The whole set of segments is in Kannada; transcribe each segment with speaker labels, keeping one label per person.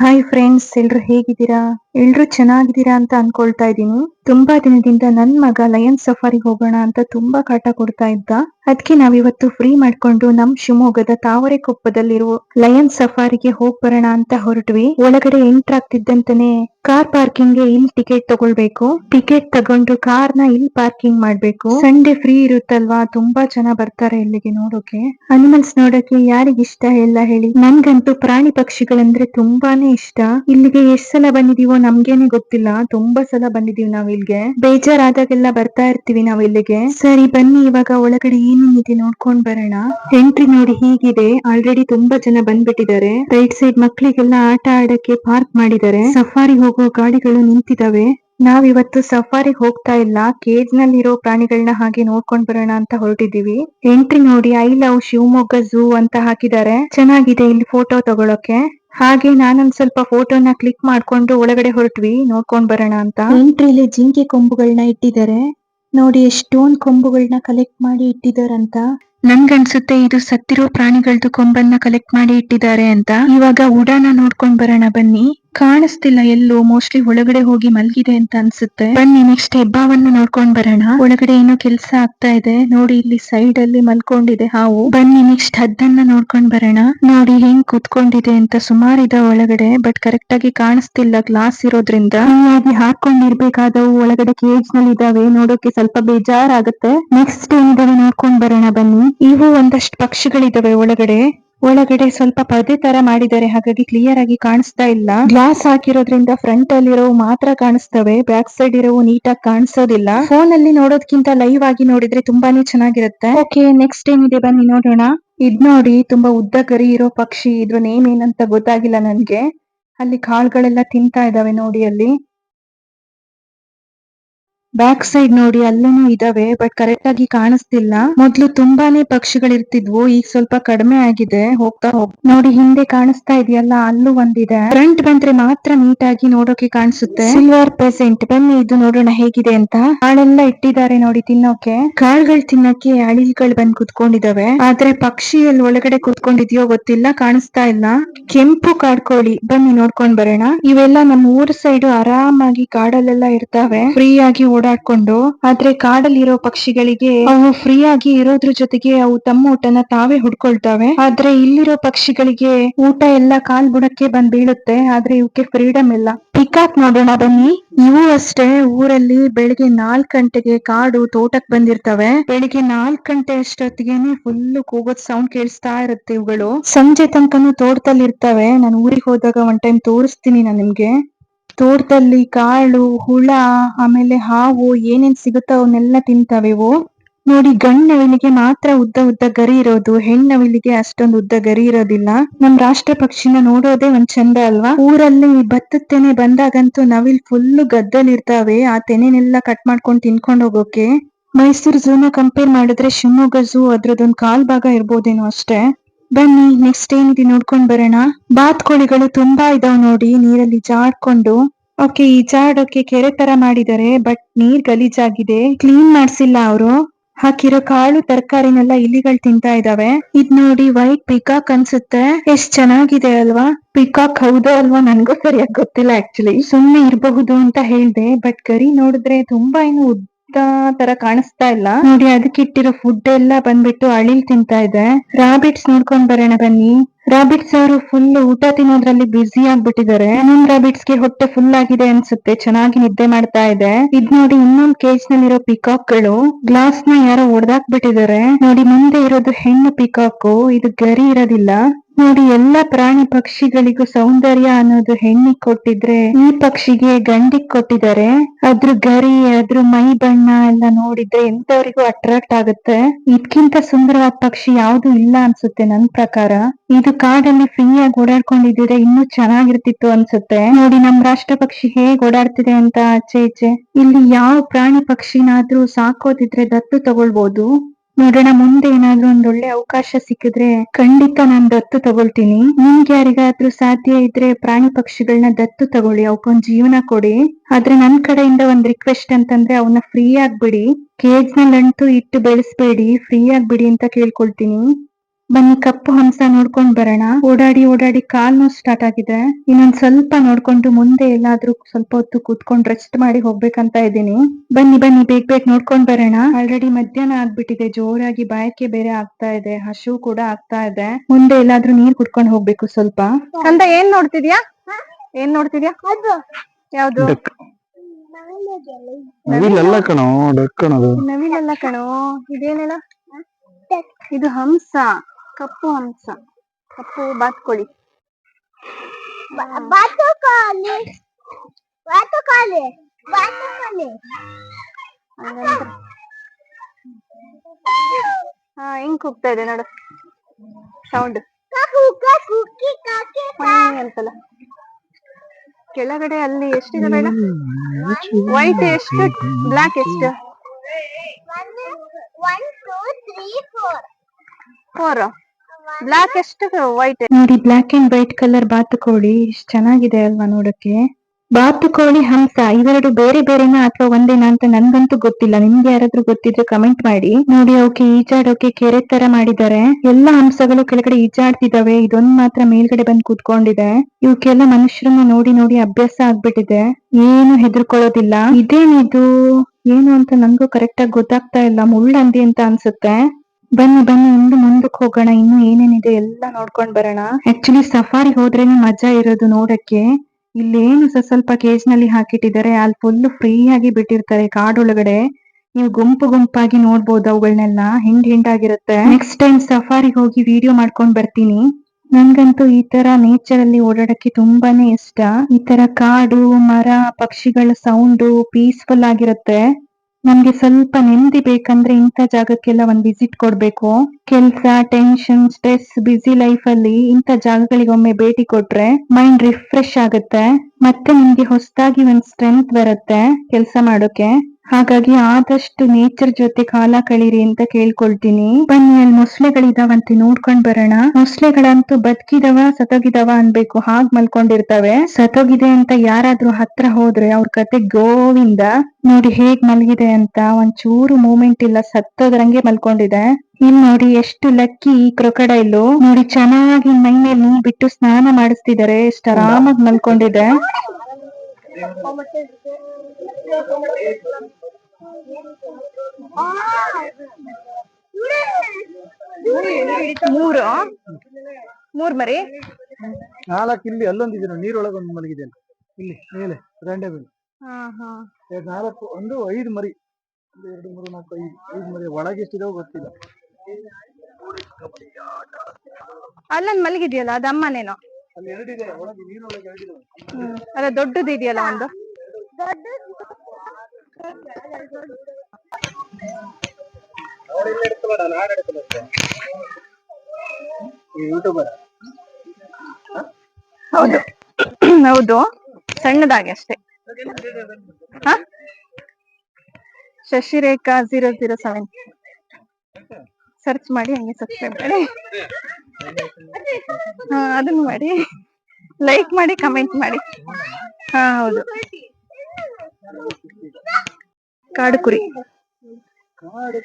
Speaker 1: ಹಾಯ್ ಫ್ರೆಂಡ್ಸ್ ಎಲ್ರು ಹೇಗಿದ್ದೀರಾ? ಎಲ್ರು ಚೆನ್ನಾಗಿದ್ದೀರಾ ಅಂತ ಅನ್ಕೊಳ್ತಾ ಇದ್ದೀನಿ. ತುಂಬಾ ದಿನದಿಂದ ನನ್ ಮಗ ಲಯನ್ ಸಫಾರಿ ಹೋಗೋಣ ಅಂತ ತುಂಬಾ ಕಾಟ ಕೊಡ್ತಾ ಇದ್ದ. ಅದಕ್ಕೆ ನಾವಿವತ್ತು ಫ್ರೀ ಮಾಡ್ಕೊಂಡು ನಮ್ ಶಿವಮೊಗ್ಗದ ತಾವರೆಕೊಪ್ಪದಲ್ಲಿರುವ ಲಯನ್ ಸಫಾರಿಗೆ ಹೋಗ್ ಬರೋಣ ಅಂತ ಹೊರಟ್ವಿ. ಒಳಗಡೆ ಎಂಟರ್ ಆಗ್ತಿದ್ದಂತಾನೆ ಕಾರ್ ಪಾರ್ಕಿಂಗ್ಗೆ ಇಲ್ಲಿ ಟಿಕೆಟ್ ತಗೊಳ್ಬೇಕು. ಟಿಕೆಟ್ ತಗೊಂಡು ಕಾರ್ನ ಇಲ್ಲಿ ಪಾರ್ಕಿಂಗ್ ಮಾಡ್ಬೇಕು. ಸಂಡೇ ಫ್ರೀ ಇರುತ್ತಲ್ವಾ? ತುಂಬಾ ಜನ ಬರ್ತಾರೆ ಇಲ್ಲಿಗೆ ನೋಡೋಕೆ. ಅನಿಮಲ್ಸ್ ನೋಡೋಕೆ ಯಾರಿಗ್ ಇಷ್ಟ ಎಲ್ಲ ಹೇಳಿ. ನನ್ಗಂತೂ ಪ್ರಾಣಿ ಪಕ್ಷಿಗಳಂದ್ರೆ ತುಂಬಾನೇ ಇಷ್ಟ. ಇಲ್ಲಿಗೆ ಎಷ್ಟ್ ಸಲ ಬಂದಿದೀವೋ ನಮ್ಗೇನೆ ಗೊತ್ತಿಲ್ಲ. ತುಂಬಾ ಸಲ ಬಂದಿದೀವಿ ನಾವ್ ಇಲ್ಲಿಗೆ? ಬೇಜಾರಾದಾಗೆಲ್ಲ ಬರ್ತಾ ಇರ್ತೀವಿ ನಾವ್ ಇಲ್ಲಿಗೆ. ಸರಿ, ಬನ್ನಿ, ಇವಾಗ ಒಳಗಡೆ ಏನೇನಿದೆ ನೋಡ್ಕೊಂಡ್ ಬರೋಣ. ಎಂಟ್ರಿ ನೋಡಿ ಹೀಗಿದೆ. ಆಲ್ರೆಡಿ ತುಂಬಾ ಜನ ಬಂದ್ಬಿಟ್ಟಿದ್ದಾರೆ. ರೈಟ್ ಸೈಡ್ ಮಕ್ಳಿಗೆಲ್ಲ ಆಟ ಆಡಕ್ಕೆ ಪಾರ್ಕ್ ಮಾಡಿದ್ದಾರೆ. ಸಫಾರಿ ಹೋಗೋ ಗಾಡಿಗಳು ನಿಂತಿದಾವೆ. ನಾವಿವತ್ತು ಸಫಾರಿಗೆ ಹೋಗ್ತಾ ಇಲ್ಲ. ಕೇಜ್ ನಲ್ಲಿರೋ ಪ್ರಾಣಿಗಳನ್ನ ಹಾಗೆ ನೋಡ್ಕೊಂಡ್ ಬರೋಣ ಅಂತ ಹೊರಟಿದೀವಿ ಎಂಟ್ರಿ ನೋಡಿ ಐ ಲವ್ ಶಿವಮೊಗ್ಗ ಝೂ ಅಂತ ಹಾಕಿದ್ದಾರೆ. ಚೆನ್ನಾಗಿದೆ ಇಲ್ಲಿ ಫೋಟೋ ತಗೊಳಕ್ಕೆ. ಹಾಗೆ ನಾನೊಂದ್ ಸ್ವಲ್ಪ ಫೋಟೋನ ಕ್ಲಿಕ್ ಮಾಡ್ಕೊಂಡು ಒಳಗಡೆ ಹೊರಟ್ವಿ ನೋಡ್ಕೊಂಡ್ ಬರೋಣ ಅಂತ. ಎಂಟ್ರಿಲಿ ಜಿಂಕೆ ಕೊಂಬುಗಳನ್ನ ಇಟ್ಟಿದ್ದಾರೆ. ನೋಡಿ ಎಷ್ಟೊಂದ್ ಕೊಂಬುಗಳನ್ನ ಕಲೆಕ್ಟ್ ಮಾಡಿ ಇಟ್ಟಿದಾರಂತ ನನ್ಗನ್ಸುತ್ತೆ ಇದು ಸತ್ತಿರೋ ಪ್ರಾಣಿಗಳದ್ದು ಕೊಂಬನ್ನ ಕಲೆಕ್ಟ್ ಮಾಡಿ ಇಟ್ಟಿದ್ದಾರೆ ಅಂತ. ಇವಾಗ ಉಡಾನ ನೋಡ್ಕೊಂಡ್ ಬರೋಣ ಬನ್ನಿ. ಕಾಣಿಸ್ತಿಲ್ಲ, ಎಲ್ಲೋ ಮೋಸ್ಟ್ಲಿ ಒಳಗಡೆ ಹೋಗಿ ಮಲ್ಗಿದೆ ಅಂತ ಅನ್ಸುತ್ತೆ. ಬನ್ನಿ ನೆಕ್ಸ್ಟ್ ಹೆಬ್ಬಾವನ್ನು ನೋಡ್ಕೊಂಡ್ ಬರೋಣ. ಒಳಗಡೆ ಏನೋ ಕೆಲ್ಸ ಆಗ್ತಾ ಇದೆ. ನೋಡಿ, ಇಲ್ಲಿ ಸೈಡ್ ಅಲ್ಲಿ ಮಲ್ಕೊಂಡಿದೆ ಹಾವು. ಬನ್ನಿ ನೆಕ್ಸ್ಟ್ ಹದ್ದನ್ನ ನೋಡ್ಕೊಂಡ್ ಬರೋಣ. ನೋಡಿ, ಹೆಂಗ್ ಕುತ್ಕೊಂಡಿದೆ ಅಂತ ಸುಮಾರಿದ ಒಳಗಡೆ ಬಟ್ ಕರೆಕ್ಟ್ ಆಗಿ ಕಾಣಿಸ್ತಿಲ್ಲ ಗ್ಲಾಸ್ ಇರೋದ್ರಿಂದ. ಹಾಗೆ ಹಾಕೊಂಡಿರ್ಬೇಕಾದವು ಒಳಗಡೆ ಕೇಜ್ನಲ್ಲಿ ಇದಾವೆ ನೋಡೋಕೆ ಸ್ವಲ್ಪ ಬೇಜಾರಾಗುತ್ತೆ. ನೆಕ್ಸ್ಟ್ ಏನಿದಾವೆ ನೋಡ್ಕೊಂಡ್ ಬರೋಣ ಬನ್ನಿ. ಇವು ಒಂದಷ್ಟು ಪಕ್ಷಿಗಳಿದಾವೆ ಒಳಗಡೆ. ಒಳಗಡೆ ಸ್ವಲ್ಪ ಪರ್ದೆ ತರ ಮಾಡಿದ್ದಾರೆ. ಹಾಗಾಗಿ ಕ್ಲಿಯರ್ ಆಗಿ ಕಾಣಿಸ್ತಾ ಇಲ್ಲ. ಗ್ಲಾಸ್ ಹಾಕಿರೋದ್ರಿಂದ ಫ್ರಂಟ್ ಅಲ್ಲಿರೋ ಮಾತ್ರ ಕಾಣಿಸ್ತವೆ. ಬ್ಯಾಕ್ ಸೈಡ್ ಇರೋ ನೀಟಾಗಿ ಕಾಣಿಸೋದಿಲ್ಲ. ಫೋನ್ ಅಲ್ಲಿ ನೋಡೋದಕ್ಕಿಂತ ಲೈವ್ ಆಗಿ ನೋಡಿದ್ರೆ ತುಂಬಾನೇ ಚೆನ್ನಾಗಿರುತ್ತೆ. ಓಕೆ ನೆಕ್ಸ್ಟ್ ಏನಿದೆ ಬನ್ನಿ ನೋಡೋಣ. ಇದ್ ನೋಡಿ, ತುಂಬಾ ಉದ್ದ ಗರಿ ಇರೋ ಪಕ್ಷಿ. ಇದ್ರ ನೇಮ್ ಏನಂತ ಗೊತ್ತಾಗಿಲ್ಲ ನನ್ಗೆ. ಅಲ್ಲಿ ಕಾಳುಗಳೆಲ್ಲ ತಿಂತಾ ಇದಾವೆ ನೋಡಿ ಅಲ್ಲಿ. ಬ್ಯಾಕ್ ಸೈಡ್ ನೋಡಿ ಅಲ್ಲೂನು ಇದಾವೆ ಬಟ್ ಕರೆಕ್ಟ್ ಆಗಿ ಕಾಣಿಸ್ತಿಲ್ಲ. ಮೊದ್ಲು ತುಂಬಾನೇ ಪಕ್ಷಿಗಳಿರ್ತಿದ್ವು, ಈಗ ಸ್ವಲ್ಪ ಕಡಿಮೆ ಆಗಿದೆ, ಹೋಗ್ತಾ ಹೋಗ್. ನೋಡಿ ಹಿಂದೆ ಕಾಣಿಸ್ತಾ ಇದೆಯಲ್ಲ, ಅಲ್ಲೂ ಒಂದಿದೆ. ಫ್ರಂಟ್ ಬಂದ್ರೆ ಮಾತ್ರ ನೀಟಾಗಿ ನೋಡೋಕೆ ಕಾಣಿಸುತ್ತೆ. ಸಿಲ್ವರ್ ಪೆಸೆಂಟ್ ಬನ್ನಿ ಇದು ನೋಡೋಣ ಹೇಗಿದೆ ಅಂತ. ಕಾಳೆಲ್ಲ ಇಟ್ಟಿದ್ದಾರೆ ನೋಡಿ ತಿನ್ನೋಕೆ. ಕಾಳುಗಳು ತಿನ್ನಕ್ಕೆ ಅಳಿಲ್ಗಳು ಬಂದ್ ಕುತ್ಕೊಂಡಿದಾವೆ. ಆದ್ರೆ ಪಕ್ಷಿ ಅಲ್ಲಿ ಒಳಗಡೆ ಕುತ್ಕೊಂಡಿದ್ಯೋ ಗೊತ್ತಿಲ್ಲ, ಕಾಣಿಸ್ತಾ ಇಲ್ಲ. ಕೆಂಪು ಕಾಡ್ಕೋಳಿ, ಬನ್ನಿ ನೋಡ್ಕೊಂಡ್ ಬರೋಣ. ಇವೆಲ್ಲ ನಮ್ಮ ಊರ್ ಸೈಡ್ ಆರಾಮಾಗಿ ಕಾಡಲ್ಲೆಲ್ಲ ಇರ್ತಾವೆ. ಫ್ರೀ ಆಗಿ ಓಡಾಡ್ಕೊಂಡು ಆದ್ರೆ ಕಾಡಲ್ಲಿರೋ ಪಕ್ಷಿಗಳಿಗೆ ಅವು ಫ್ರೀ ಆಗಿ ಇರೋದ್ರ ಜೊತೆಗೆ ಅವು ತಮ್ಮ ಊಟನ ತಾವೇ ಹುಡ್ಕೊಳ್ತಾವೆ. ಆದ್ರೆ ಇಲ್ಲಿರೋ ಪಕ್ಷಿಗಳಿಗೆ ಊಟ ಎಲ್ಲ ಕಾಲ್ ಬುಡಕ್ಕೆ ಬಂದ್ ಬೀಳುತ್ತೆ ಆದ್ರೆ ಇವಕ್ಕೆ ಫ್ರೀಡಮ್ ಇಲ್ಲ. ಪಿಕಾಕ್ ನೋಡೋಣ ಬನ್ನಿ. ಇವು ಅಷ್ಟೇ ಊರಲ್ಲಿ ಬೆಳಿಗ್ಗೆ ನಾಲ್ಕ್ ಗಂಟೆಗೆ ಕಾಡು ತೋಟಕ್ ಬಂದಿರ್ತವೆ. ಬೆಳಿಗ್ಗೆ ನಾಲ್ಕ್ ಗಂಟೆ ಅಷ್ಟೊತ್ತಿಗೆನೆ ಫುಲ್ ಕೂಗೋದ್ ಸೌಂಡ್ ಕೇಳಿಸ್ತಾ ಇರುತ್ತೆ ಇವುಗಳು. ಸಂಜೆ ತನಕನು ತೋಟದಲ್ಲಿ ಇರ್ತವೆ ನಾನು ಊರಿಗೆ ಹೋದಾಗ ಒನ್ ಟೈಮ್ ತೋರಿಸ್ತೀನಿ ನಾನು ನಿಮ್ಗೆ. ತೋಟದಲ್ಲಿ ಕಾಳು, ಹುಳ, ಆಮೇಲೆ ಹಾವು ಏನೇನ್ ಸಿಗುತ್ತೋ ಅವನ್ನೆಲ್ಲ ತಿಂತಾವೆ ಇವು ನೋಡಿ, ಗಂಡ್ ನವಿಲಿಗೆ ಮಾತ್ರ ಉದ್ದ ಉದ್ದ ಗರಿ ಇರೋದು ಹೆಣ್ ನವಿಲಿಗೆ ಅಷ್ಟೊಂದು ಉದ್ದ ಗರಿ ಇರೋದಿಲ್ಲ. ನಮ್ ರಾಷ್ಟ್ರ ಪಕ್ಷಿನ ನೋಡೋದೇ ಒಂದ್ ಚಂದ ಅಲ್ವಾ? ಊರಲ್ಲಿ ಭತ್ತದ ತೆನೆ ಬಂದಾಗಂತೂ ನವಿಲ್ ಫುಲ್ ಗದ್ದಲಿರ್ತಾವೆ ಆ ತೆನೆನೆಲ್ಲ ಕಟ್ ಮಾಡ್ಕೊಂಡು ತಿನ್ಕೊಂಡ್ ಹೋಗೋಕೆ? ಮೈಸೂರು ಝೂನ ಕಂಪೇರ್ ಮಾಡಿದ್ರೆ ಶಿವಮೊಗ್ಗ ಝೂ ಅದ್ರದೊಂದ್ ಕಾಲ್ ಭಾಗ ಇರ್ಬೋದೇನೋ ಅಷ್ಟೇ. ಬನ್ನಿ ನೆಕ್ಸ್ಟ್ ಏನಿದೆ ನೋಡ್ಕೊಂಡ್ ಬರೋಣ. ಬಾತ್ಕೋಳಿಗಳು ತುಂಬಾ ಇದಾವ್ ನೋಡಿ, ನೀರಲ್ಲಿ ಜಾಡ್ಕೊಂಡು. ಓಕೆ, ಈ ಜಾಡೋಕೆ ಕೆರೆ ತರ ಮಾಡಿದ್ದಾರೆ ಬಟ್ ನೀರ್ ಗಲೀಜಾಗಿದೆ. ಕ್ಲೀನ್ ಮಾಡ್ಸಿಲ್ಲ ಅವರು. ಹಾಕಿರೋ ಕಾಳು, ತರಕಾರಿನೆಲ್ಲ ಇಲಿಗಳು ತಿಂತಾ ಇದಾವೆ. ಇದ್ ನೋಡಿ ವೈಟ್ ಪಿಕಾಕ್ ಅನ್ಸುತ್ತೆ. ಎಷ್ಟ್ ಚೆನ್ನಾಗಿದೆ ಅಲ್ವಾ? ಪಿಕಾಕ್ ಹೌದೋ ಅಲ್ವಾ ನನ್ಗೂ ಸರಿಯಾಗಿ ಗೊತ್ತಿಲ್ಲ ಆಕ್ಚುಲಿ ಸುಮ್ನೆ ಇರಬಹುದು ಅಂತ ಹೇಳ್ದೆ, ಬಟ್ ಗರಿ ನೋಡಿದ್ರೆ ತುಂಬಾ ಏನು ತರ ಕಾಣಿಸ್ತಾ ಇಲ್ಲ. ನೋಡಿ, ಅದಕ್ಕೆ ಇಟ್ಟಿರೋ ಫುಡ್ ಎಲ್ಲ ಬಂದ್ಬಿಟ್ಟು ಅಳಿಲ್ ತಿಂತಾ ಇದೆ. ರಾಬಿಟ್ಸ್ ನೋಡ್ಕೊಂಡ್ ಬರೋಣ ಬನ್ನಿ. ರಾಬಿಟ್ಸ್ ಅವರು ಫುಲ್ ಊಟ ತಿನ್ನೋದ್ರಲ್ಲಿ ಬ್ಯುಸಿ ಆಗ್ಬಿಟ್ಟಿದ್ದಾರೆ. ನಿಮ್ ರಾಬಿಟ್ಸ್ಗೆ ಹೊಟ್ಟೆ ಫುಲ್ ಆಗಿದೆ ಅನ್ಸುತ್ತೆ. ಚೆನ್ನಾಗಿ ನಿದ್ದೆ ಮಾಡ್ತಾ ಇದೆ. ಇದ್ ನೋಡಿ ಇನ್ನೊಂದ್ ಕೇಜ್ ನಲ್ಲಿರೋ ಪಿಕಾಕ್ಗಳು ಗ್ಲಾಸ್ನ ಯಾರೋ ಒಡೆದಾಕ್ಬಿಟ್ಟಿದ್ದಾರೆ. ನೋಡಿ, ಮುಂದೆ ಇರೋದು ಹೆಣ್ಣು ಪಿಕಾಕ್ ಇದು ಗರಿ ಇರೋದಿಲ್ಲ. ನೋಡಿ, ಎಲ್ಲ ಪ್ರಾಣಿ ಪಕ್ಷಿಗಳಿಗೂ ಸೌಂದರ್ಯ ಅನ್ನೋದು ಹೆಣ್ಣಿಗ್ ಕೊಟ್ಟಿದ್ರೆ, ಈ ಪಕ್ಷಿಗೆ ಗಂಡಿಗ್ ಕೊಟ್ಟಿದ್ದಾರೆ. ಅದ್ರ ಗರಿ ಅದ್ರ ಮೈ ಬಣ್ಣ ಎಲ್ಲ ನೋಡಿದ್ರೆ ಎಂತವರಿಗೂ ಅಟ್ರಾಕ್ಟ್ ಆಗುತ್ತೆ. ಇದ್ಕಿಂತ ಸುಂದರವಾದ ಪಕ್ಷಿ ಯಾವ್ದು ಇಲ್ಲ ಅನ್ಸುತ್ತೆ ನನ್ ಪ್ರಕಾರ. ಇದು ಕಾಡಲ್ಲಿ ಫ್ರೀ ಆಗಿ ಓಡಾಡ್ಕೊಂಡಿದ್ರೆ ಇನ್ನೂ ಚೆನ್ನಾಗಿರ್ತಿತ್ತು ಅನ್ಸುತ್ತೆ. ನೋಡಿ ನಮ್ ರಾಷ್ಟ್ರ ಪಕ್ಷಿ ಹೇಗ್ ಓಡಾಡ್ತಿದೆ ಅಂತ ಆಚೆ ಈಚೆ. ಇಲ್ಲಿ ಯಾವ ಪ್ರಾಣಿ ಪಕ್ಷಿನಾದ್ರೂ ಸಾಕೋದಿದ್ರೆ ದತ್ತು ತಗೊಳ್ಬಹುದು ನೋಡೋಣ, ಮುಂದೆ ಏನಾದ್ರೂ ಒಂದ್ ಒಳ್ಳೆ ಅವಕಾಶ ಸಿಕ್ಕಿದ್ರೆ ಖಂಡಿತ ನಾನ್ ದತ್ತು ತಗೊಳ್ತೀನಿ. ನಿಮ್ಗೆ ಯಾರಿಗಾದ್ರೂ ಸಾಧ್ಯ ಇದ್ರೆ ಪ್ರಾಣಿ ಪಕ್ಷಿಗಳನ್ನ ದತ್ತು ತಗೊಳ್ಳಿ ಅವಕ್ಕೊಂದ್ ಜೀವನ ಕೊಡಿ. ಆದ್ರೆ ನನ್ ಕಡೆಯಿಂದ ಒಂದ್ ರಿಕ್ವೆಸ್ಟ್ ಅಂತಂದ್ರೆ ಅವನ್ನ ಫ್ರೀ ಆಗ್ಬಿಡಿ. ಕೇಜ್ ನಲ್ಲಂತೂ ಇಟ್ಟು ಬೆಳೆಸ್ಬೇಡಿ ಫ್ರೀ ಆಗ್ಬಿಡಿ ಅಂತ ಕೇಳ್ಕೊಳ್ತೀನಿ. ಬನ್ನಿ ಕಪ್ಪು ಹಂಸ ನೋಡ್ಕೊಂಡ್ ಬರೋಣ. ಓಡಾಡಿ ಓಡಾಡಿ ಕಾಲ್ ನೋವು ಸ್ಟಾರ್ಟ್ ಆಗಿದೆ. ಇನ್ನೊಂದ್ ಸ್ವಲ್ಪ ನೋಡ್ಕೊಂಡು ಮುಂದೆ ಎಲ್ಲಾದ್ರೂ ಸ್ವಲ್ಪ ಹೊತ್ತು ಕೂತ್ಕೊಂಡು ರೆಸ್ಟ್ ಮಾಡಿ ಹೋಗ್ಬೇಕಂತ ಇದ್ದೀನಿ. ಬನ್ನಿ ಬನ್ನಿ ಬೇಗ ಬೇಗ ನೋಡ್ಕೊಂಡ್ ಬರೋಣ. ಆಲ್ರೆಡಿ ಮಧ್ಯಾಹ್ನ ಆಗ್ಬಿಟ್ಟಿದೆ. ಜೋರಾಗಿ ಬಾಯಕ್ಕೆ ಬೇರೆ ಆಗ್ತಾ ಇದೆ. ಹಸು ಕೂಡ ಆಗ್ತಾ ಇದೆ. ಮುಂದೆ ಎಲ್ಲಾದ್ರೂ ನೀರ್ ಕುಡ್ಕೊಂಡು ಹೋಗ್ಬೇಕು ಸ್ವಲ್ಪ.
Speaker 2: ಅಂದ ಏನ್ ನೋಡ್ತಿದ್ಯಾ? ಏನ್ ನೋಡ್ತಿದ್ಯಾ? ಯಾವ್ದು?
Speaker 3: ನವಿಲೆಲ್ಲ ಕಣೋ ಡಕ್ ಕಣದು
Speaker 2: ನವಿಲಲ್ಲ ಕಣೋ. ಇದೇನೇಳ ಇದು ಹಂಸ. ಕಪ್ಪು ಹಂಸ ಕಪ್ಪು ಬಾತ್ಕೋಳಿ.
Speaker 4: ಬಾತುಕೋಳಿ. ಬಾತುಕೋಳಿ ಬಾತುಕೋಳಿ.
Speaker 2: ಹಂಗಂದ್ರೆ. ಹಾ ಹೆಂಗ್ ಕೂಗ್ತಾ ಇದೆ ನೋಡು. ಸೌಂಡ್
Speaker 4: ಕಾಕು ಕಾಕು ಕಿ ಕಾಕೆ
Speaker 2: ಅಂತಲ್ಲ. ಕೆಳಗಡೆ ಅಲ್ಲಿ ಎಷ್ಟಿದೆ ಬೇಡ ವೈಟ್ ಎಷ್ಟು? ಬ್ಲಾಕ್ ಎಷ್ಟು?
Speaker 4: One two three four
Speaker 2: four black ಎಷ್ಟು ವೈಟ್
Speaker 1: ನೋಡಿ ಬ್ಲಾಕ್ ಅಂಡ್ ವೈಟ್ ಕಲರ್ ಬಾತುಕೋಳಿ. ಎಷ್ಟ್ ಚೆನ್ನಾಗಿದೆ ಅಲ್ವಾ ನೋಡಕ್ಕೆ ಬಾತುಕೋಳಿ, ಹಂಸ, ಇವೆರಡು ಬೇರೆ ಬೇರೆನಾ ಅಥವಾ ಒಂದೇನಾ ಅಂತ ನನ್ಗಂತೂ ಗೊತ್ತಿಲ್ಲ. ನಿಮ್ಗೆ ಯಾರಾದ್ರೂ ಗೊತ್ತಿದ್ರೆ ಕಮೆಂಟ್ ಮಾಡಿ. ನೋಡಿ ಅವಕ್ಕೆ ಈಜಾಡೋಕೆ ಕೆರೆ ತರ ಮಾಡಿದ್ದಾರೆ. ಎಲ್ಲಾ ಹಂಸಗಳು ಕೆಳಗಡೆ ಈಜಾಡ್ತಿದಾವೆ. ಇದೊಂದ್ ಮಾತ್ರ ಮೇಲ್ಗಡೆ ಬಂದ್ ಕೂತ್ಕೊಂಡಿದೆ. ಇವಕ್ಕೆಲ್ಲ ಮನುಷ್ಯರನ್ನ ನೋಡಿ ನೋಡಿ ಅಭ್ಯಾಸ ಆಗ್ಬಿಟ್ಟಿದೆ. ಏನು ಹೆದರ್ಕೊಳ್ಳೋದಿಲ್ಲ. ಇದೇನಿದು? ಏನು ಅಂತ ನನ್ಗೂ ಕರೆಕ್ಟ್ ಆಗಿ ಗೊತ್ತಾಗ್ತಾ ಇಲ್ಲ. ಮುಳ್ಳಂದಿ ಅಂತ ಅನ್ಸುತ್ತೆ. ಬನ್ನಿ ಬನ್ನಿ ಇನ್ನು ಮುಂದಕ್ಕೆ ಹೋಗೋಣ, ಇನ್ನು ಏನೇನಿದೆ ಎಲ್ಲ ನೋಡ್ಕೊಂಡ್ ಬರೋಣ. ಆಕ್ಚುಲಿ ಸಫಾರಿ ಹೋದ್ರೇನೆ ಮಜಾ ಇರೋದು ನೋಡಕ್ಕೆ. ಇಲ್ಲೇನು ಏನು ಸ್ವಲ್ಪ ಕೇಜ್ನಲ್ಲಿ ಹಾಕಿಟ್ಟಿದ್ದಾರೆ, ಅಲ್ಲಿ ಫುಲ್ ಫ್ರೀ ಆಗಿ ಬಿಟ್ಟಿರ್ತಾರೆ ಕಾಡೊಳಗಡೆ. ನೀವು ಗುಂಪು ಗುಂಪಾಗಿ ನೋಡ್ಬೋದು ಅವುಗಳನ್ನೆಲ್ಲ ಹಿಂಡ್ ಹಿಂಡಾಗಿರುತ್ತೆ. ನೆಕ್ಸ್ಟ್ ಟೈಮ್ ಸಫಾರಿ ಹೋಗಿ ವಿಡಿಯೋ ಮಾಡ್ಕೊಂಡ್ ಬರ್ತೀನಿ. ನಂಗಂತೂ ಈ ತರ ನೇಚರ್ ಅಲ್ಲಿ ಓಡಾಡಕ್ಕೆ ತುಂಬಾನೇ ಇಷ್ಟ. ಈ ತರ ಕಾಡು, ಮರ, ಪಕ್ಷಿಗಳ ಸೌಂಡು ಪೀಸ್ಫುಲ್ ಆಗಿರುತ್ತೆ. ನಮ್ಗೆ ಸ್ವಲ್ಪ ನೆಮ್ಮದಿ ಬೇಕಂದ್ರೆ ಇಂಥ ಜಾಗಕ್ಕೆಲ್ಲ ಒಂದ್ ವಿಸಿಟ್ ಕೊಡ್ಬೇಕು. ಕೆಲ್ಸ ಟೆನ್ಷನ್ ಸ್ಟ್ರೆಸ್ ಬ್ಯುಸಿ ಲೈಫ್ ಅಲ್ಲಿ ಇಂಥ ಜಾಗಗಳಿಗೊಮ್ಮೆ ಭೇಟಿ ಕೊಟ್ರೆ ಮೈಂಡ್ ರಿಫ್ರೆಶ್ ಆಗುತ್ತೆ. ಮತ್ತೆ ನಿಮ್ಗೆ ಹೊಸದಾಗಿ ಒಂದ್ ಸ್ಟ್ರೆಂತ್ ಬರುತ್ತೆ ಕೆಲಸ ಮಾಡೋಕೆ. ಹಾಗಾಗಿ ಆದಷ್ಟು ನೇಚರ್ ಜೊತೆ ಕಾಲ ಕಳೀರಿ ಅಂತ ಕೇಳ್ಕೊಳ್ತೀನಿ. ಬನ್ನಿ, ಅಲ್ಲಿ ಮೊಸಳೆಗಳಿದಾವಂತೆ ನೋಡ್ಕೊಂಡ್ ಬರೋಣ. ಮೊಸಳೆಗಳಂತೂ ಬದುಕಿದವ, ಸತೋಗಿದವ ಅನ್ಬೇಕು. ಹಾಗ್ ಮಲ್ಕೊಂಡಿರ್ತವೆ. ಸತೋಗಿದೆ ಅಂತ ಯಾರಾದ್ರೂ ಹತ್ರ ಹೋದ್ರೆ ಅವ್ರ ಕತೆ ಗೋವಿಂದ. ನೋಡಿ ಹೇಗ್ ಮಲಗಿದೆ ಅಂತ. ಒಂಚೂರು ಮೂಮೆಂಟ್ ಇಲ್ಲ, ಸತ್ತೋದ್ರಂಗೆ ಮಲ್ಕೊಂಡಿದೆ. ಇಲ್ಲಿ ನೋಡಿ ಎಷ್ಟು ಲಕ್ಕಿ ಈ ಕ್ರೊಕಡೈಲು ನೋಡಿ, ಚೆನ್ನಾಗಿ ಮೈ ಮೇಲೆ ಬಿಟ್ಟು ಸ್ನಾನ ಮಾಡಿಸ್ತಿದ್ದಾರೆ ಎಷ್ಟು ಆರಾಮಾಗಿ ಮಲ್ಕೊಂಡಿದೆ.
Speaker 2: ಮೂರು? ಮೂರ್ ಮರಿ?
Speaker 3: ನಾಲ್ಕು ಇಲ್ಲಿ ಅಲ್ಲೊಂದಿದೆ ನೋಡಿ, ನೀರೊಳಗೆ ಒಂದು ಮಲಗಿದೆ ಇಲ್ಲಿ ಮೇಲೆ ರಂಡೆ ಮೇಲೆ ನಾಲ್ಕು ಒಂದು ಐದು ಮರಿ. ಒಂದು ಎರಡು ಮೂರು ನಾಲ್ಕು ಐದು ಐದು ಮರಿ. ಒಳಗೆ ಎಷ್ಟಿದಾವ ಗೊತ್ತಿಲ್ಲ.
Speaker 2: ಅಲ್ಲೊಂದು ಮಲಗಿದ್ಯಲ್ಲ ಅದು ಅಮ್ಮನೇನೋ?
Speaker 3: ಅಲ್ಲಿ
Speaker 2: ದೊಡ್ಡದು ಇದೆಯಲ್ಲ ಒಂದು?
Speaker 3: ಯೂಟ್ಯೂಬರ್
Speaker 2: ಹೌದು. ಹೌದು. ಸಣ್ಣದಾಗಿ ಅಷ್ಟೇ. ಹ? Shashirekha zero zero seven search ಮಾಡಿ ಹಂಗೆ ಸಬ್ಸ್ಕ್ರೈಬ್ ಮಾಡಿ. ಹಾ, ಅದನ್ನ ಮಾಡಿ. ಲೈಕ್ ಮಾಡಿ ಕಮೆಂಟ್ ಮಾಡಿ. ಹಾ, ಹೌದು. ಕಾಡು ಕುರಿ.
Speaker 3: ಕಾಡು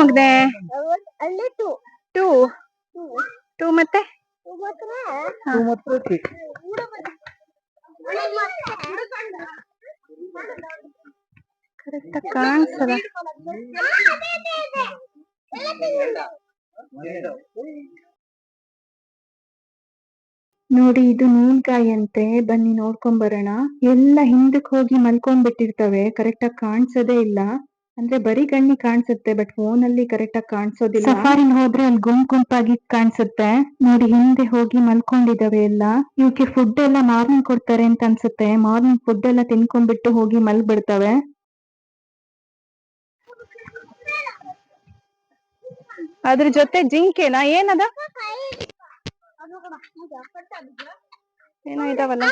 Speaker 4: ಮಗ್ದೆ ಟೂ
Speaker 2: ಟೂ ಮತ್ತೆ. ಕರೆಕ್ಟ್ ಕಾಣಿಸಲ್ಲ
Speaker 1: ನೋಡಿ ಇದು ನೀಲ್ಗಾಯಿ ಅಂತೆ. ಬನ್ನಿ ನೋಡ್ಕೊಂಡ್ ಬರೋಣ. ಎಲ್ಲ ಹಿಂದಕ್ ಹೋಗಿ ಮಲ್ಕೊಂಡ್ ಬಿಟ್ಟಿರ್ತವೆ. ಕರೆಕ್ಟ್ ಆಗಿ ಕಾಣಿಸೋದೇ ಇಲ್ಲ. ಅಂದ್ರೆ ಬರೀ ಕಣ್ಣಿ ಕಾಣಿಸುತ್ತೆ ಬಟ್ ಫೋನ್ ಅಲ್ಲಿ ಕರೆಕ್ಟ್ ಆಗಿ ಕಾಣಿಸೋದಿಲ್ಲ. ಸಫಾರಿ ಹೋದ್ರೆ ಅಲ್ಲಿ ಗುಂಪ್ ಗುಂಪಾಗಿ ಕಾಣಿಸುತ್ತೆ. ನೋಡಿ ಹಿಂದೆ ಹೋಗಿ ಮಲ್ಕೊಂಡಿದಾವೆ ಎಲ್ಲ. ಇವಕ್ಕೆ ಫುಡ್ ಎಲ್ಲ ಮಾರ್ನಿಂಗ್ ಕೊಡ್ತಾರೆ ಅಂತ ಅನ್ಸುತ್ತೆ. ಮಾರ್ನಿಂಗ್ ಫುಡ್ ಎಲ್ಲ ತಿನ್ಕೊಂಡ್ಬಿಟ್ಟು ಹೋಗಿ ಮಲ್ಬಿಡ್ತವೆ.
Speaker 2: ಅದ್ರ ಜೊತೆ ಜಿಂಕೆನಾ ಏನದ? ಏನೋ ಇದಾವಲ್ಲ.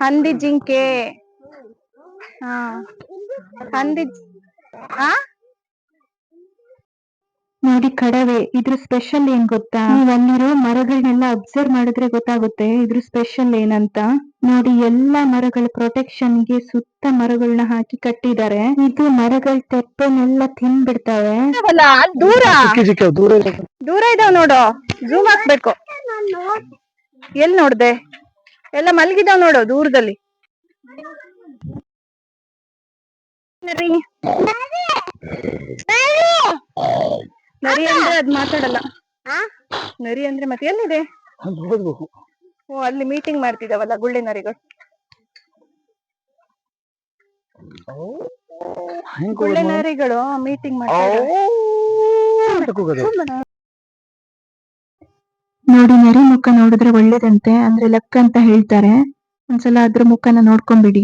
Speaker 2: ಹಂದಿ ಜಿಂಕೆ. ಹಾ. ಹಂದಿ ಹಾ
Speaker 1: ನೋಡಿ ಕಡವೆ ಇದ್ರ ಸ್ಪೆಷಲ್ ಏನ್ ಗೊತ್ತಾ? ನೀವ್ ಅಲ್ಲಿರೋ ಮರಗಳನ್ನೆಲ್ಲ ಅಬ್ಸರ್ವ್ ಮಾಡಿದ್ರೆ ಗೊತ್ತಾಗುತ್ತೆ ಇದ್ರ ಸ್ಪೆಷಲ್ ಏನಂತ? ನೋಡಿ ಎಲ್ಲಾ ಮರಗಳ ಪ್ರೊಟೆಕ್ಷನ್ಗೆ ಸುತ್ತ ಮರಗಳನ್ನ ಹಾಕಿ ಕಟ್ಟಿದ್ದಾರೆ. ಇದು ಮರಗಳ ತೆಪ್ಪನೆಲ್ಲ ತಿನ್ಬಿಡ್ತಾವೆ.
Speaker 2: ದೂರ.
Speaker 3: ದೂರ ಇದೆ.
Speaker 2: ದೂರ ಇದಾವ್ ನೋಡು. ಜೂಮ್ ಹಾಕ್ಬೇಕು. ಎಲ್ ನೋಡ್ದೆ? ಎಲ್ಲ ಮಲ್ಗಿದಾವ್ ನೋಡು ದೂರದಲ್ಲಿ. ನರಿ ಅಂದ್ರೆ ಅದ್ ಮಾತಾಡಲ್ಲ. ನರಿ ಅಂದ್ರೆ ಮತ್ತೆ ಎಲ್ಲಿದೆ?
Speaker 3: ಅಲ್ಲಿ
Speaker 2: ಓ ಅಲ್ಲಿ ಮೀಟಿಂಗ್ ಮಾಡ್ತಿದಾವಲ್ಲ ಗುಳ್ಳೆ ನರಿಗಳು.
Speaker 3: ಹೆಂಗ್
Speaker 2: ಗುಳ್ಳೆ ನರಿಗಳು ಮೀಟಿಂಗ್ ಮಾಡ್ತಾರೆ
Speaker 1: ನೋಡಿ ನರಿ ಮುಖ ನೋಡಿದ್ರೆ ಒಳ್ಳೇದಂತೆ ಅಂದ್ರೆ ಲಕ್ ಅಂತ ಹೇಳ್ತಾರೆ. ಒಂದ್ಸಲ ಅದ್ರ ಮುಖನ ನೋಡ್ಕೊಂಬಿಡಿ.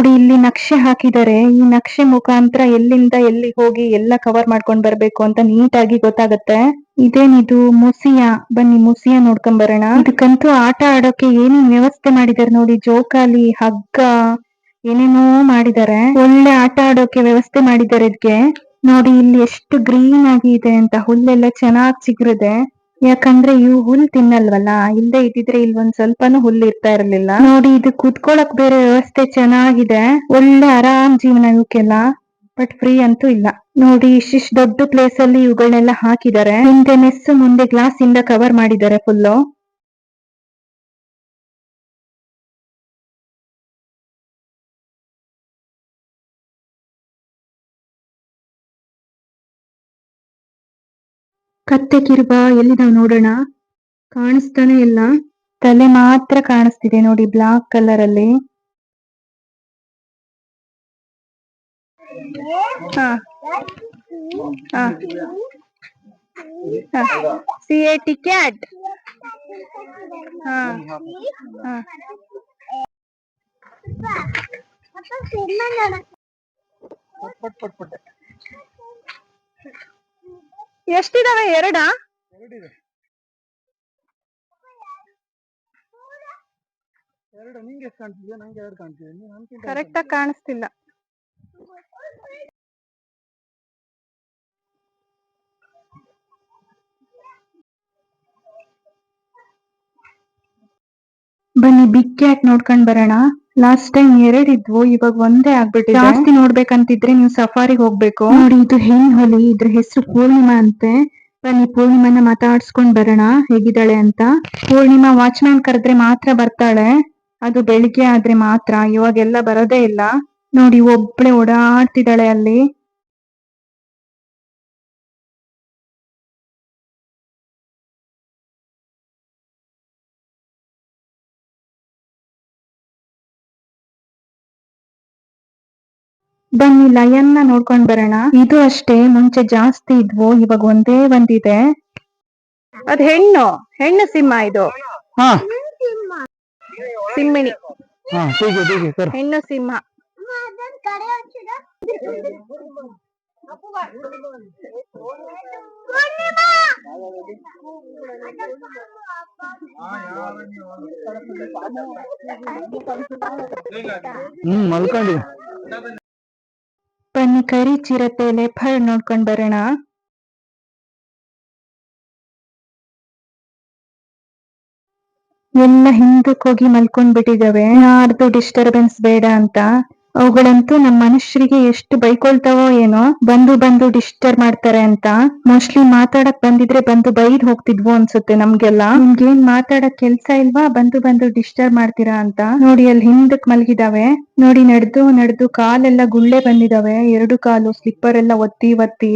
Speaker 1: ನೋಡಿ ಇಲ್ಲಿ ನಕ್ಷೆ ಹಾಕಿದರೆ, ಈ ನಕ್ಷೆ ಮುಖಾಂತರ ಎಲ್ಲಿಂದ ಎಲ್ಲಿ ಹೋಗಿ ಎಲ್ಲ ಕವರ್ ಮಾಡ್ಕೊಂಡ್ ಬರ್ಬೇಕು ಅಂತ ನೀಟಾಗಿ ಗೊತ್ತಾಗತ್ತೆ. ಇದೇನಿದು? ಮುಸಿಯ. ಬನ್ನಿ, ಮುಸಿಯ ನೋಡ್ಕೊಂಡ್ ಬರೋಣ. ಇದಕ್ಕಂತೂ ಆಟ ಆಡೋಕೆ ಏನೇನ್ ವ್ಯವಸ್ಥೆ ಮಾಡಿದಾರೆ ನೋಡಿ. ಜೋಕಾಲಿ, ಹಗ್ಗ, ಏನೇನೋ ಮಾಡಿದ್ದಾರೆ. ಒಳ್ಳೆ ಆಟ ಆಡೋಕೆ ವ್ಯವಸ್ಥೆ ಮಾಡಿದ್ದಾರೆ ಇದಕ್ಕೆ. ನೋಡಿ, ಇಲ್ಲಿ ಎಷ್ಟು ಗ್ರೀನ್ ಆಗಿ ಇದೆ ಅಂತ. ಹುಲ್ಲೆಲ್ಲ ಚೆನ್ನಾಗ್ ಚಿಗುರಿದೆ. ಯಾಕಂದ್ರೆ ಇವು ಹುಲ್ ತಿನ್ನಲ್ವಲ್ಲ? ಹಿಂದೆ ಇದ್ದಿದ್ರೆ ಇಲ್ಲಿ ಒಂದ್ ಸ್ವಲ್ಪನೂ ಹುಲ್ ಇರ್ತಾ ಇರ್ಲಿಲ್ಲ. ನೋಡಿ, ಇದು ಕುತ್ಕೊಳಕ್ ಬೇರೆ ವ್ಯವಸ್ಥೆ ಚೆನ್ನಾಗಿದೆ. ಒಳ್ಳೆ ಆರಾಮ್ ಜೀವನ ಇವಕ್ಕೆಲ್ಲ ಬಟ್ ಫ್ರೀ ಅಂತೂ ಇಲ್ಲ. ನೋಡಿ, ಇಷ್ಟಿಷ್ಟು ದೊಡ್ಡ ಪ್ಲೇಸ್ ಅಲ್ಲಿ ಇವುಗಳನ್ನೆಲ್ಲ ಹಾಕಿದ್ದಾರೆ ಹಿಂದೆ ಮೆಸ್ಸು ಮುಂದೆ ಗ್ಲಾಸ್ ಇಂದ ಕವರ್ ಮಾಡಿದ್ದಾರೆ ಫುಲ್ಲು ಕತ್ತೆ ಕಿರುಬ ನಾವು ನೋಡೋಣ? ಕಾಣಿಸ್ತಾನೆ ಇಲ್ಲ. ತಲೆ ಮಾತ್ರ ಕಾಣಿಸ್ತಿದೆ ನೋಡಿ ಬ್ಲಾಕ್ ಕಲರ್ ಅಲ್ಲಿ
Speaker 2: ಸಿ ಎ ಟಿ ಕ್ಯಾಟ್ ಹಾ.
Speaker 3: ಪಟ್ ಪಟ್ ಪಟ್.
Speaker 2: ಎಷ್ಟಿದಾವೆ? ಎರಡಾ?
Speaker 3: ಎರಡಿದೆ. ಎರಡು ನಿಂಗೆ ಎಷ್ಟು ಕಾಣ್ತಿದ್ಯಾ? ನಂಗೆ ಎರಡು ಕಾಣ್ತಿದೆ.
Speaker 2: ಕರೆಕ್ಟ್ ಆಗಿ ಕಾಣಿಸ್ತಿಲ್ಲ.
Speaker 1: ಬನ್ನಿ ಬಿಗ್ ಕ್ಯಾಟ್ ನೋಡ್ಕೊಂಡ್ ಬರೋಣ. ಲಾಸ್ಟ್ ಟೈಮ್ ಎರಡ್ ಇದ್ವು ಇವಾಗ ಒಂದೇ ಆಗ್ಬಿಟ್ಟು ಜಾಸ್ತಿ ನೋಡ್ಬೇಕಂತಿದ್ರೆ ನೀವು ಸಫಾರಿಗೆ ಹೋಗ್ಬೇಕು. ನೋಡಿ ಇದು ಹೆಣ್ ಹೊಲಿ ಇದ್ರ ಹೆಸರು ಪೂರ್ಣಿಮಾ ಅಂತೆ. ಬನ್ನಿ ಪೂರ್ಣಿಮಾನ ಮಾತಾಡ್ಸ್ಕೊಂಡ್ ಬರೋಣ. ಹೇಗಿದ್ದಾಳೆ ಅಂತ. ಪೂರ್ಣಿಮಾ ವಾಚ್ಮ್ಯಾನ್ ಕರೆದ್ರೆ ಮಾತ್ರ ಬರ್ತಾಳೆ. ಅದು ಬೆಳಿಗ್ಗೆ ಆದ್ರೆ ಮಾತ್ರ. ಇವಾಗೆಲ್ಲ ಬರೋದೇ ಇಲ್ಲ. ನೋಡಿ ಒಬ್ಳೆ ಓಡಾಡ್ತಿದ್ದಾಳೆ ಅಲ್ಲಿ. ಬನ್ನಿ ಲಯನ್ನ ನೋಡ್ಕೊಂಡ್ ಬರೋಣ. ಇದು ಅಷ್ಟೇ ಮುಂಚೆ ಜಾಸ್ತಿ ಇದ್ವು ಇವಾಗ ಒಂದೇ ಒಂದಿದೆ.
Speaker 2: ಅದ್ ಹೆಣ್ಣು ಹೆಣ್ಣು ಸಿಂಹ ಇದು.
Speaker 3: ಹಾ.
Speaker 2: ಸಿಂಹಿಣಿ.
Speaker 3: ಹಾ
Speaker 2: ಹೆಣ್ಣು ಸಿಂಹ.
Speaker 3: ಹ್ಮ್ ಮಲ್ಕೊಂಡಿದೆ
Speaker 1: ಬನ್ನಿ ಕರಿ ಚಿರತೆ ಲೆಫರ್ಡ್ ನೋಡ್ಕೊಂಡ್ ಬರೋಣ. ಎಲ್ಲ ಹಿಂದಕ್ಕೆ ಹೋಗಿ ಮಲ್ಕೊಂಡ್ ಬಿಟ್ಟಿದಾವೆ ಯಾರ್ದು ಡಿಸ್ಟರ್ಬೆನ್ಸ್ ಬೇಡ ಅಂತ. ಅವುಗಳಂತೂ ನಮ್ ಮನುಷ್ಯರಿಗೆ ಎಷ್ಟು ಬೈಕೊಳ್ತಾವೋ ಏನೋ, ಬಂದು ಬಂದು ಡಿಸ್ಟರ್ಬ್ ಮಾಡ್ತಾರೆ ಅಂತ. ಮೋಸ್ಟ್ಲಿ ಮಾತಾಡಕ್ ಬಂದಿದ್ರೆ ಬಂದು ಬೈದ್ ಹೋಗ್ತಿದ್ವು ಅನ್ಸುತ್ತೆ ನಮ್ಗೆಲ್ಲ. ನಿಮ್ಗೇನ್ ಮಾತಾಡಕ್ ಕೆಲ್ಸ ಇಲ್ವಾ? ಬಂದು ಬಂದು ಡಿಸ್ಟರ್ಬ್ ಮಾಡ್ತೀರಾ ಅಂತ. ನೋಡಿ ಅಲ್ಲಿ ಹಿಂದಕ್ ಮಲಗಿದಾವೆ. ನೋಡಿ ನಡೆದು ನಡೆದು ಕಾಲೆಲ್ಲ ಗುಳ್ಳೆ ಬಂದಿದಾವೆ. ಎರಡು ಕಾಲು ಸ್ಲಿಪ್ಪರ್ ಎಲ್ಲ ಒತ್ತಿ ಒತ್ತಿ.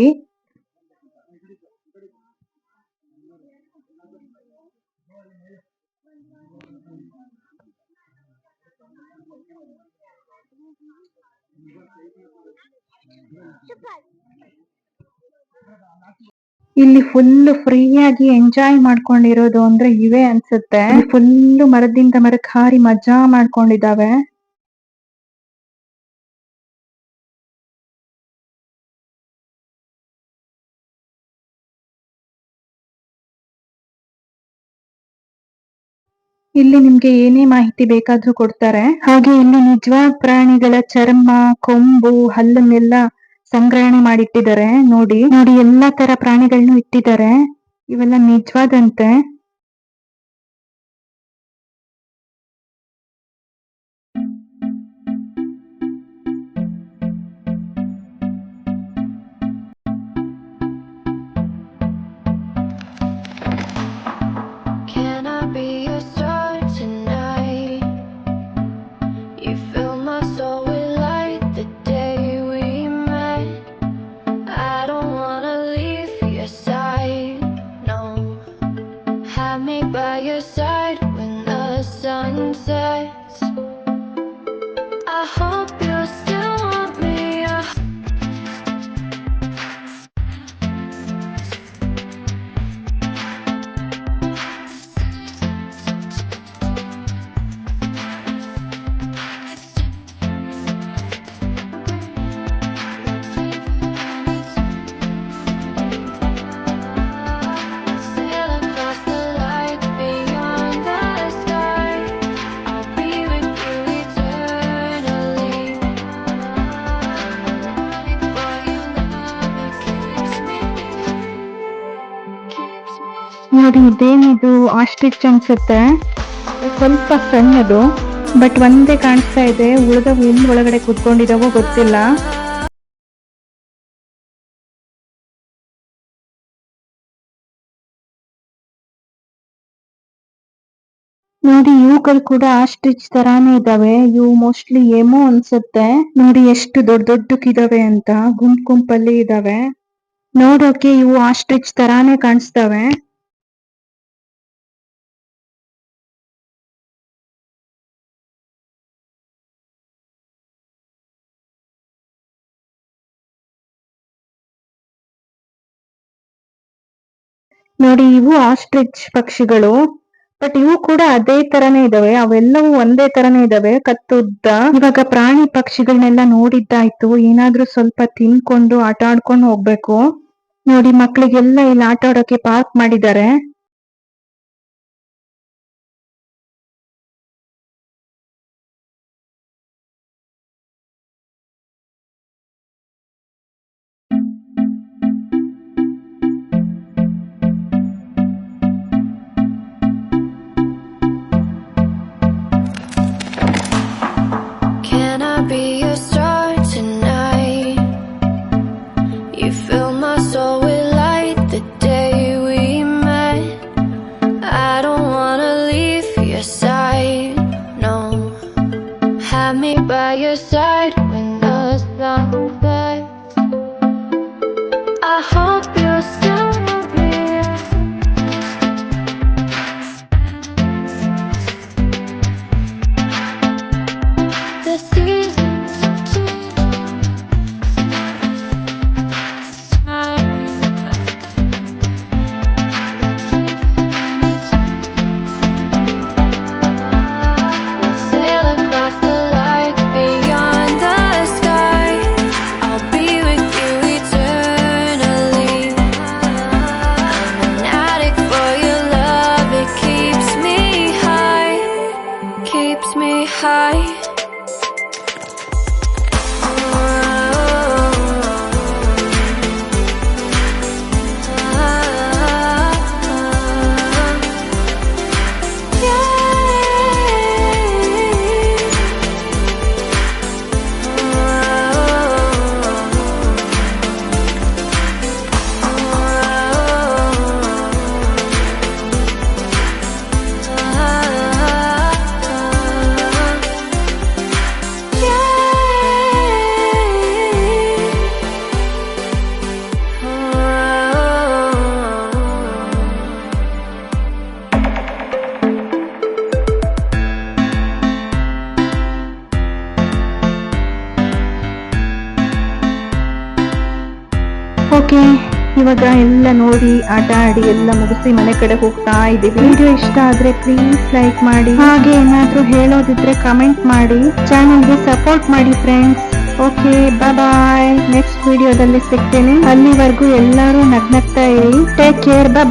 Speaker 1: ಇಲ್ಲಿ ಫುಲ್ ಫ್ರೀಯಾಗಿ ಎಂಜಾಯ್ ಮಾಡ್ಕೊಂಡಿರೋದು ಅಂದ್ರೆ ಇವೇ ಅನ್ಸುತ್ತೆ. ಫುಲ್ ಮರದಿಂದ ಮರಕ್ಕೆ ಹಾರಿ ಮಜಾ ಮಾಡ್ಕೊಂಡಿದ್ದಾವೆ.
Speaker 5: ಇಲ್ಲಿ ನಿಮ್ಗೆ ಏನೇ ಮಾಹಿತಿ ಬೇಕಾದ್ರೂ ಕೊಡ್ತಾರೆ. ಹಾಗೆ ಇಲ್ಲಿ ನಿಜವಾದ ಪ್ರಾಣಿಗಳ ಚರ್ಮ, ಕೊಂಬು, ಹಲ್ಲನ್ನೆಲ್ಲ ಸಂಗ್ರಹಣೆ ಮಾಡಿಟ್ಟಿದ್ದಾರೆ. ನೋಡಿ ನೋಡಿ ಎಲ್ಲಾ ತರ ಪ್ರಾಣಿಗಳನ್ನು ಇಟ್ಟಿದ್ದಾರೆ. ಇವೆಲ್ಲ ನಿಜವಾದಂತೆ ನೋಡಿ, ಇದೇನಿದು ಆಸ್ಟ್ರಿಚ್ ಅನ್ಸುತ್ತೆ? ಸ್ವಲ್ಪ ಸಣ್ಣದು ಬಟ್ ಒಂದೇ ಕಾಣಿಸ್ತಾ ಇದೆ. ಉಳಿದ ಎಲ್ಲಿ ಒಳಗಡೆ ಕುತ್ಕೊಂಡಿದಾವೋ ಗೊತ್ತಿಲ್ಲ. ನೋಡಿ, ಇವುಗಳು ಕೂಡ ಆಸ್ಟ್ರಿಚ್ ತರಾನೇ ಇದಾವೆ. ಇವು ಮೋಸ್ಟ್ಲಿ ಏಮೋ ಅನ್ಸುತ್ತೆ. ನೋಡಿ, ಎಷ್ಟು ದೊಡ್ಡ ದೊಡ್ಡಕ್ಕಿದಾವೆ ಅಂತ. ಗುಂಪ್ ಗುಂಪಲ್ಲಿ ಇದಾವೆ. ನೋಡೋಕೆ ಇವು ಆಸ್ಟ್ರಿಚ್ ತರಾನೇ ಕಾಣಿಸ್ತವೆ. ನೋಡಿ, ಇವು ಆಸ್ಟ್ರಿಚ್ ಪಕ್ಷಿಗಳು ಬಟ್ ಇವು ಕೂಡ ಅದೇ ತರನೇ ಇದಾವೆ. ಅವೆಲ್ಲವೂ ಒಂದೇ ತರನೇ ಇದಾವೆ. ಕತ್ತುದ್ದ, ಇವಾಗ ಪ್ರಾಣಿ ಪಕ್ಷಿಗಳನ್ನೆಲ್ಲ ನೋಡಿದ್ದಾಯ್ತು. ಏನಾದ್ರೂ ಸ್ವಲ್ಪ ತಿನ್ಕೊಂಡು ಆಟ ಆಡ್ಕೊಂಡು ಹೋಗ್ಬೇಕು. ನೋಡಿ, ಮಕ್ಳಿಗೆಲ್ಲ ಇಲ್ಲಿ ಆಟ ಆಡೋಕೆ ಪಾರ್ಕ್ ಮಾಡಿದ್ದಾರೆ. ಎಲ್ಲ ನೋಡಿ ಆಟ ಆಡಿ ಎಲ್ಲ ಮುಗಿಸಿ ಮನೆ ಕಡೆ ಹೋಗ್ತಾ ಇದ್ದೀವಿ. ವಿಡಿಯೋ ಇಷ್ಟ ಆದ್ರೆ ಪ್ಲೀಸ್ ಲೈಕ್ ಮಾಡಿ. ಹಾಗೆ ಏನಾದ್ರೂ ಹೇಳೋದಿದ್ರೆ ಕಮೆಂಟ್ ಮಾಡಿ. ಚಾನಲ್ಗೆ ಸಪೋರ್ಟ್ ಮಾಡಿ ಫ್ರೆಂಡ್ಸ್ ಓಕೆ ಬಾಯ್ ನೆಕ್ಸ್ಟ್ ವಿಡಿಯೋದಲ್ಲಿ ಸಿಗ್ತೇನೆ. ಅಲ್ಲಿವರೆಗೂ ಎಲ್ಲರೂ ನಗ್ನಗ್ತಾ ಇರಿ. Take care bye